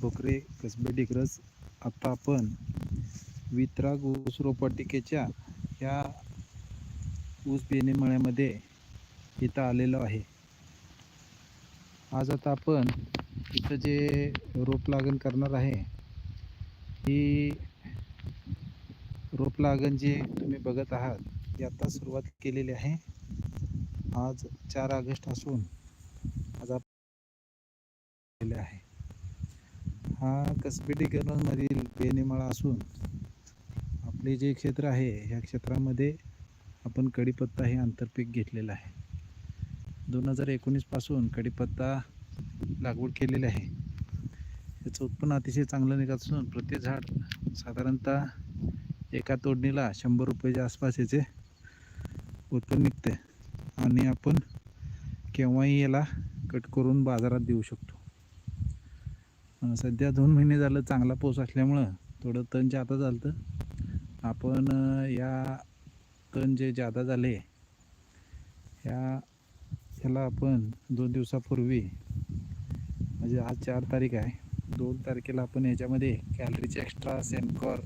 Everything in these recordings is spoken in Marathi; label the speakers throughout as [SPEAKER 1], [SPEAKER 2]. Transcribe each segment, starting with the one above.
[SPEAKER 1] भोकरे कसबे डिग्रज आता आपण वितराग ऊस रोपवाटिकेच्या या ऊस बेणे मळ्यामध्ये इथं आलेलो आहे. आज आता आपण इथं जे रोप लागण करणार आहे ही रोप लागण जे तुम्ही बघत आहात ती आता सुरुवात केलेली आहे. आज चार ऑगस्ट असून आज आपण आहे. हा कसबेटी मधील बेनेमाळा असून आपले जे क्षेत्र आहे ह्या क्षेत्रामध्ये आपण कढीपत्ता हे आंतरपीक घेतलेलं आहे. दोन हजार एकोणीसपासून कढीपत्ता लागवड केलेली आहे. याचं उत्पन्न अतिशय चांगलं निघत असून प्रत्येक झाड साधारणतः एका तोडणीला शंभर रुपयाच्या आसपास याचे उत्पन्न निघते. आणि आपण केव्हाही याला कट करून बाजारात देऊ शकतो. सध्या दोन महिने झालं चांगला पाऊस असल्यामुळं थोडं तण जादा झालं आपण या तण जे जादा झाले ह्या ह्याला आपण दोन दिवसापूर्वी म्हणजे आज चार तारीख आहे दोन तारखेला आपण याच्यामध्ये कॅलरीचे एक्स्ट्रा सेनकॉर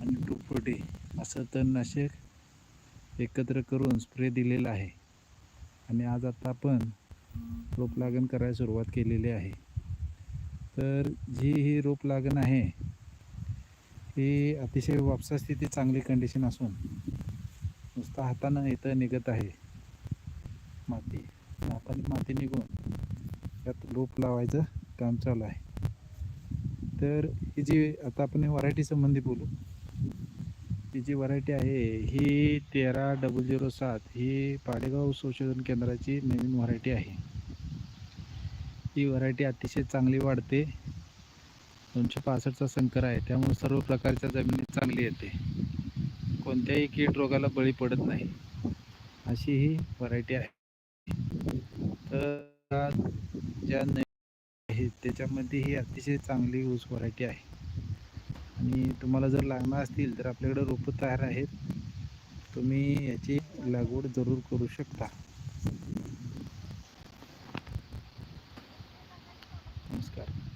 [SPEAKER 1] आणि टू फोर्टी असं तणनाशक एकत्र करून स्प्रे दिलेला आहे. आणि आज आता आपण रोप लागण करायला सुरुवात केलेली आहे. तर जी ही रोप लागण आहे ही अतिशय वापसा स्थिती चांगली कंडिशन असून नुसतं हातानं इथं निघत आहे. माती हाताने माती निघून त्यात रोप लावायचं काम चालू आहे. तर ही जी आता आपण व्हरायटी संबंधी बोलू ही जी व्हरायटी आहे ही तेरा डबल झिरो सात ही पाडेगाव संशोधन केंद्राची नवीन व्हरायटी आहे. ही व्हरायटी अतिशय चांगली वाढते. दोनशे पासष्टचा संकर आहे. त्यामुळे सर्व प्रकारच्या जमिनीत चांगली येते. कोणत्याही कीड रोगाला बळी पडत नाही. अशी ही व्हरायटी आहे. तर आज ज्या नवीन आहेत त्याच्यामध्ये ही अतिशय चांगली ऊस व्हरायटी आहे. आणि तुम्हाला जर लागणार असतील तर आपल्याकडे रोपं तयार आहेत. तुम्ही याची लागवड जरूर करू शकता. നമസ്കാരം